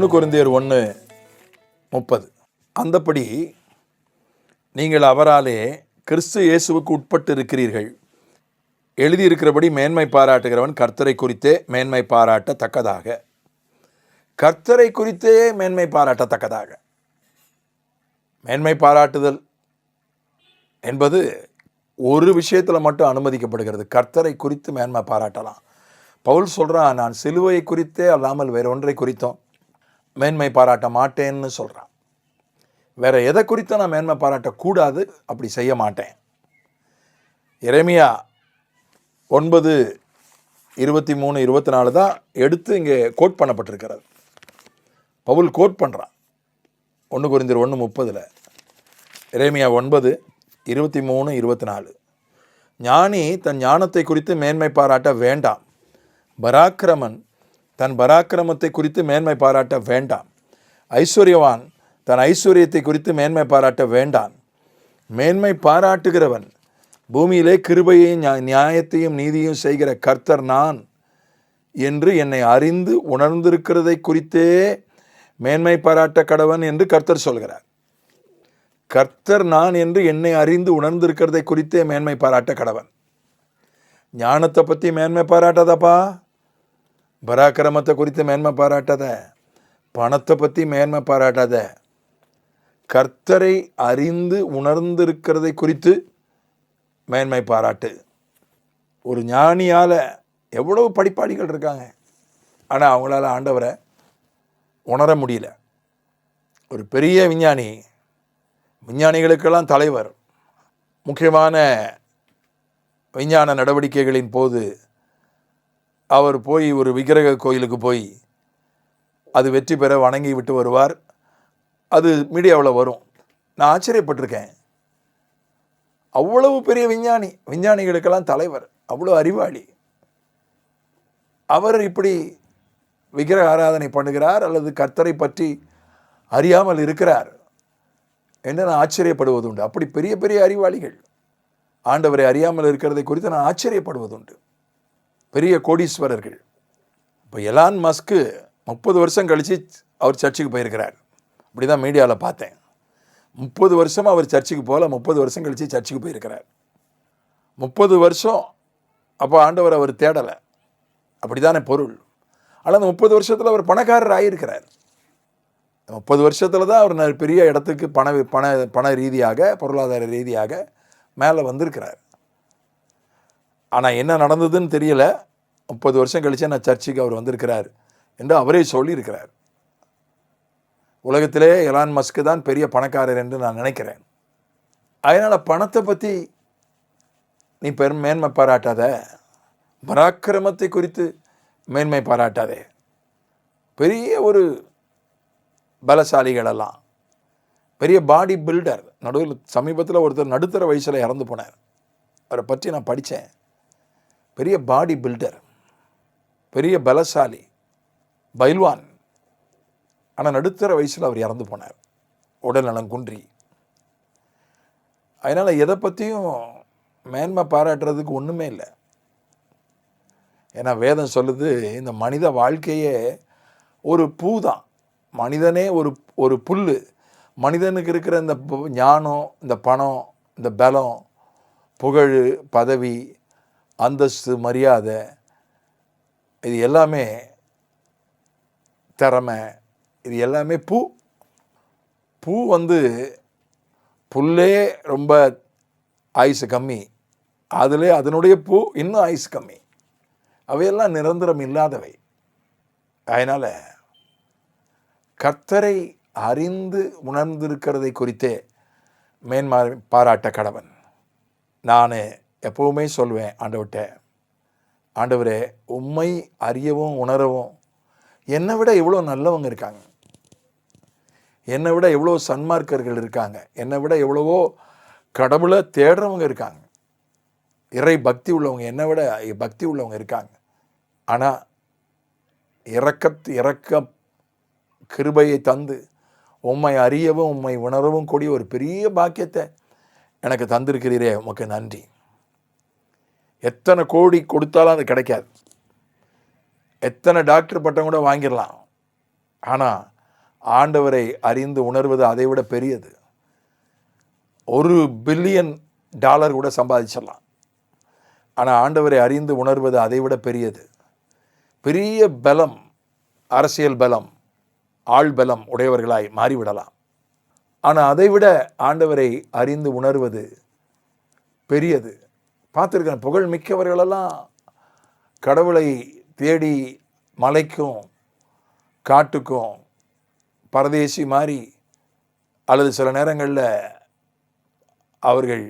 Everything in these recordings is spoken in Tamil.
ஒன்று குருந்தியர் ஒன்று முப்பது. அந்தப்படி நீங்கள் அவராலே கிறிஸ்து இயேசுவுக்கு உட்பட்டு இருக்கிறீர்கள் எழுதியிருக்கிறபடி மேன்மை பாராட்டுகிறவன் கர்த்தரை குறித்தே மேன்மை பாராட்டத்தக்கதாக. கர்த்தரை குறித்தே மேன்மை பாராட்டத்தக்கதாக. மேன்மை பாராட்டுதல் என்பது ஒரு விஷயத்தில் மட்டும் அனுமதிக்கப்படுகிறது. கர்த்தரை குறித்து மேன்மை பாராட்டலாம். பவுல் சொல்கிறான் நான் சிலுவையை குறித்தே அல்லாமல் வேற ஒன்றை குறித்தோம். மேன்மை பாராட்ட மாட்டேன்னு சொல்கிறான் வேறு எதை குறித்தும் நான் மேன்மை பாராட்டக்கூடாது? அப்படி செய்ய மாட்டேன். இறைமையா ஒன்பது இருபத்தி மூணு இருபத்தி நாலு தான் எடுத்து இங்கே கோட் பண்ணப்பட்டிருக்கிறது. பவுல் கோட் பண்ணுறான் ஒன்று குறிந்தர் ஒன்று முப்பதில். இறைமையா ஒன்பது இருபத்தி மூணு இருபத்தி நாலு. ஞானி தன் ஞானத்தை குறித்து மேன்மை பாராட்ட வேண்டாம். பராக்கிரமன் தன் பராக்கிரமத்தை குறித்து மேன்மை பாராட்ட வேண்டாம். ஐஸ்வர்யவான் தன் ஐஸ்வர்யத்தை குறித்து மேன்மை பாராட்ட வேண்டாம். மேன்மை பாராட்டுகிறவன் பூமியிலே கிருபையையும் நியா- நியாயத்தையும் நீதியும் செய்கிற கர்த்தர் நான் என்று என்னை அறிந்து உணர்ந்திருக்கிறதை குறித்தே மேன்மை பாராட்ட கடவன் என்று கர்த்தர் சொல்கிறார். கர்த்தர் நான் என்று என்னை அறிந்து உணர்ந்திருக்கிறதை குறித்தே மேன்மை பாராட்ட கடவன். ஞானத்தை பற்றி மேன்மை பாராட்டாதப்பா? பராக்கிரமத்தை குறித்து மேன்மை பாராட்டாத பணத்தை பற்றி மேன்மை பாராட்டாத கர்த்தரை அறிந்து உணர்ந்திருக்கிறதை குறித்து மேன்மை பாராட்டு. ஒரு ஞானியால் எவ்வளவு படிப்பாளிகள் இருக்காங்க. ஆனால் அவங்களால ஆண்டவரை உணர முடியல. ஒரு பெரிய விஞ்ஞானி விஞ்ஞானிகளுக்கெல்லாம் தலைவர் முக்கியமான விஞ்ஞான நடவடிக்கைகளின் போது அவர் போய் ஒரு விக்கிரக கோயிலுக்கு போய் அது வெற்றி பெற வணங்கி விட்டு வருவார். அது மீடியாவில் வரும். நான் ஆச்சரியப்பட்டிருக்கேன். அவ்வளவு பெரிய விஞ்ஞானி விஞ்ஞானிகளுக்கெல்லாம் தலைவர் அவ்வளோ அறிவாளி. அவர் இப்படி விக்கிரக ஆராதனை பண்ணுகிறார் அல்லது கர்த்தரை பற்றி அறியாமல் இருக்கிறார் என்று நான் ஆச்சரியப்படுவதுண்டு. அப்படி பெரிய பெரிய அறிவாளிகள் ஆண்டவரை அறியாமல் இருக்கிறதை குறித்து நான் ஆச்சரியப்படுவதுண்டு. பெரிய கோடீஸ்வரர்கள். இப்போ எலான் மஸ்க்கு முப்பது வருஷம் கழித்து அவர் சர்ச்சுக்கு போயிருக்கிறார். இப்படி தான் மீடியாவில் பார்த்தேன். முப்பது வருஷமாக அவர் சர்ச்சுக்கு போகல முப்பது வருஷம் கழித்து சர்ச்சுக்கு போயிருக்கிறார். முப்பது வருஷம் அப்போ ஆண்டவர் அவர் தேடலை. அப்படிதானே பொருள். ஆனால் அந்த முப்பது வருஷத்தில் அவர் பணக்காரர் ஆகியிருக்கிறார் முப்பது வருஷத்தில் தான் அவர் ந- பெரிய இடத்துக்கு பண பண பண ரீதியாக பொருளாதார ரீதியாக மேலே வந்திருக்கிறார். ஆனால் என்ன நடந்ததுன்னு தெரியல. முப்பது வருஷம் கழிச்சு நான் சர்ச்சுக்கு அவர் வந்திருக்கிறார் என்று அவரே சொல்லியிருக்கிறார். உலகத்திலே எலான் மஸ்க்கு தான் பெரிய பணக்காரர் என்று நான் நினைக்கிறேன். அதனால் பணத்தை பற்றி நீ பெரும் மேன்மை பாராட்டாத. பராக்கிரமத்தை குறித்து மேன்மை பாராட்டாதே. பெரிய ஒரு பலசாலிகளெல்லாம். பெரிய பாடி பில்டர். நடுவில் சமீபத்தில் ஒருத்தர் நடுத்தர வயசில் இறந்து போனார். அவரை பற்றி நான் படித்தேன். பெரிய பாடி பில்டர் பெரிய பலசாலி பைல்வான். ஆனால் நடுத்தர வயசில் அவர் இறந்து போனார். உடல் நலம் குன்றி. அதனால் எதை பற்றியும் மேன்மை பாராட்டுறதுக்கு ஒன்றுமே இல்லை. ஏன்னா வேதம் சொல்லுது இந்த மனித வாழ்க்கையே ஒரு பூ தான் மனிதனே ஒரு ஒரு புல் மனிதனுக்கு இருக்கிற இந்த பு- ஞானம் இந்த பணம் இந்த பலம் புகழ் பதவி அந்தஸ்து மரியாதை இது எல்லாமே திறமை இது எல்லாமே பூ. பூ வந்து புல்லே ரொம்ப ஆயுசு கம்மி. அதில் அதனுடைய பூ இன்னும் ஆயுசு கம்மி. அவையெல்லாம் நிரந்தரம் இல்லாதவை. அதனால் கர்த்தரை அறிந்து உணர்ந்திருக்கிறதை குறித்தே மேன்மா பாராட்ட கடவன். நான் எப்பவுமே சொல்வேன் ஆண்டவர்கிட்ட ஆண்டவரே உம்மை அறியவும் உணரவும் என்னை விட எவ்வளோ நல்லவங்க இருக்காங்க. என்னை விட எவ்வளோ சன்மார்க்கர்கள் இருக்காங்க. என்னை விட எவ்வளவோ கடவுளை தேடுறவங்க இருக்காங்க. இறை பக்தி உள்ளவங்க என்னை விட பக்தி உள்ளவங்க இருக்காங்க. ஆனால் இறக்க இறக்க கிருபையை தந்து உம்மை அறியவும் உம்மை உணரவும் கூடிய ஒரு பெரிய பாக்கியத்தை எனக்கு தந்திருக்கிறீரே. உமக்கு நன்றி. எத்தனை கோடி கொடுத்தாலும் அது கிடைக்காது. எத்தனை டாக்டர் பட்டம் கூட வாங்கிடலாம். ஆனால் ஆண்டவரை அறிந்து உணர்வது அதை விட பெரியது. ஒரு பில்லியன் டாலர் கூட சம்பாதிச்சிடலாம். ஆனால் ஆண்டவரை அறிந்து உணர்வது அதை விட பெரியது. பெரிய பலம் அரசியல் பலம் ஆள் பலம் உடையவர்களாய் மாறிவிடலாம். ஆனால் அதை விட ஆண்டவரை அறிந்து உணர்வது பெரியது. பார்த்துருக்கேன். புகழ் மிக்கவர்களெல்லாம் கடவுளை தேடி மலைக்கும் காட்டுக்கும் பரதேசி மாதிரி அல்லது சில நேரங்களில் அவர்கள்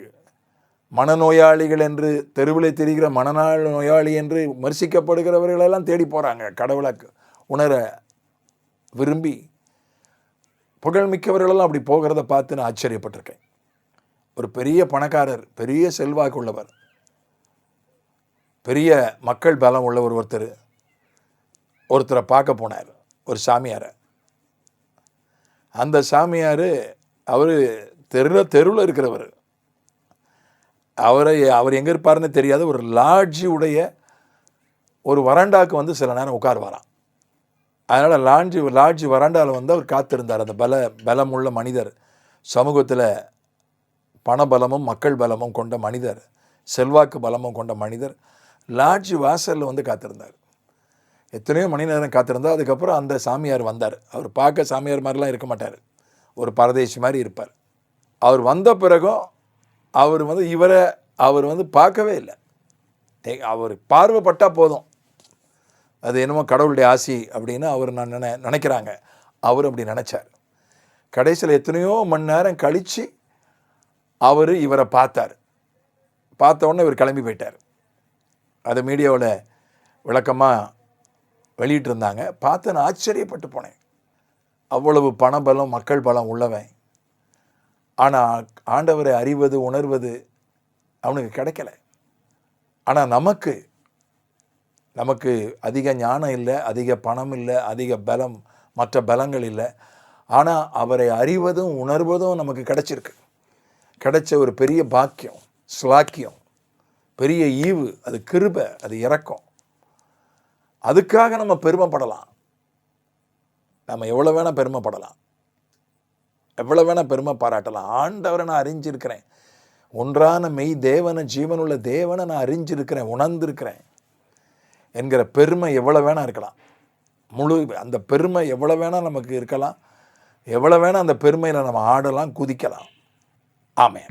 மனநோயாளிகள் என்று தெருவில் தெரிகிற மனநாள் நோயாளி என்று விமர்சிக்கப்படுகிறவர்களெல்லாம் தேடி போகிறாங்க கடவுளை உணர விரும்பி புகழ்மிக்கவர்களெல்லாம் அப்படி போகிறத பார்த்து நான் ஆச்சரியப்பட்டிருக்கேன். ஒரு பெரிய பணக்காரர் பெரிய செல்வாக்கு உள்ளவர் பெரிய மக்கள் பலம் உள்ள ஒரு ஒருத்தர். ஒருத்தரை பார்க்க போனார். ஒரு சாமியாரை. அந்த சாமியார் அவர் தெரு தெருவில் இருக்கிறவர். அவரை அவர் எங்கே இருப்பார்னு தெரியாத ஒரு லாட்ஜி உடைய ஒரு வராண்டாவுக்கு வந்து சில நேரம் உட்காருவாராம். அதனால் லாட்ஜி லாட்ஜி வராண்டாவில் வந்து அவர் காத்திருந்தார். அந்த பல பலமுள்ள மனிதர் சமூகத்தில் பணபலமும் மக்கள் பலமும் கொண்ட மனிதர் செல்வாக்கு பலமும் கொண்ட மனிதர் லாட்ஜ் வாசலில் வந்து காத்திருந்தார். எத்தனையோ மணி நேரம் காத்திருந்தா அதுக்கப்புறம் அந்த சாமியார் வந்தார். அவர் பார்க்க சாமியார் மாதிரிலாம் இருக்க மாட்டார். ஒரு பரதேசி மாதிரி இருப்பார். அவர் வந்த பிறகும் அவர் வந்து இவரை அவர் வந்து பார்க்கவே இல்லை. அவர் பார்வைப்பட்டால் போதும். அது என்னமோ கடவுளுடைய ஆசி அப்படின்னு அவர் நான் நினை நினைக்கிறாங்க. அவர் அப்படி நினச்சார். கடைசியில் எத்தனையோ மணி நேரம் கழித்து அவர் இவரை பார்த்தார். பார்த்த உடனே இவர் கிளம்பி போயிட்டார். அது மீடியாவில் விளக்கமாக வெளியிட்டிருந்தாங்க. பார்த்து நான் ஆச்சரியப்பட்டு போனேன். அவ்வளவு பணபலம் மக்கள் பலம் உள்ளவன். ஆனால் ஆண்டவரை அறிவது உணர்வது அவனுக்கு கிடைக்கல. ஆனால் நமக்கு நமக்கு அதிக ஞானம் இல்லை அதிக பணம் இல்லை அதிக பலம் மற்ற பலங்கள் இல்லை. ஆனால் அவரை அறிவதும் உணர்வதும் நமக்கு கிடச்சிருக்கு. கிடைச்ச ஒரு பெரிய பாக்கியம் ஸ்லாக்கியம். பெரிய ஈவு அது கிருபை அது இறக்கம் அதுக்காக நம்ம பெருமைப்படலாம். நம்ம எவ்வளோ வேணால் பெருமைப்படலாம். எவ்வளோ வேணால் பெருமை பாராட்டலாம். ஆண்டவரை நான் அறிஞ்சிருக்கிறேன். ஒன்றான மெய் தேவனை ஜீவனுள்ள தேவனை நான் அறிஞ்சிருக்கிறேன் உணர்ந்திருக்கிறேன். என்கிற பெருமை எவ்வளோ வேணால் இருக்கலாம். முழு அந்த பெருமை எவ்வளோ வேணால் நமக்கு இருக்கலாம். எவ்வளோ வேணால் அந்த பெருமையில் நம்ம ஆடலாம் குதிக்கலாம். ஆமென்.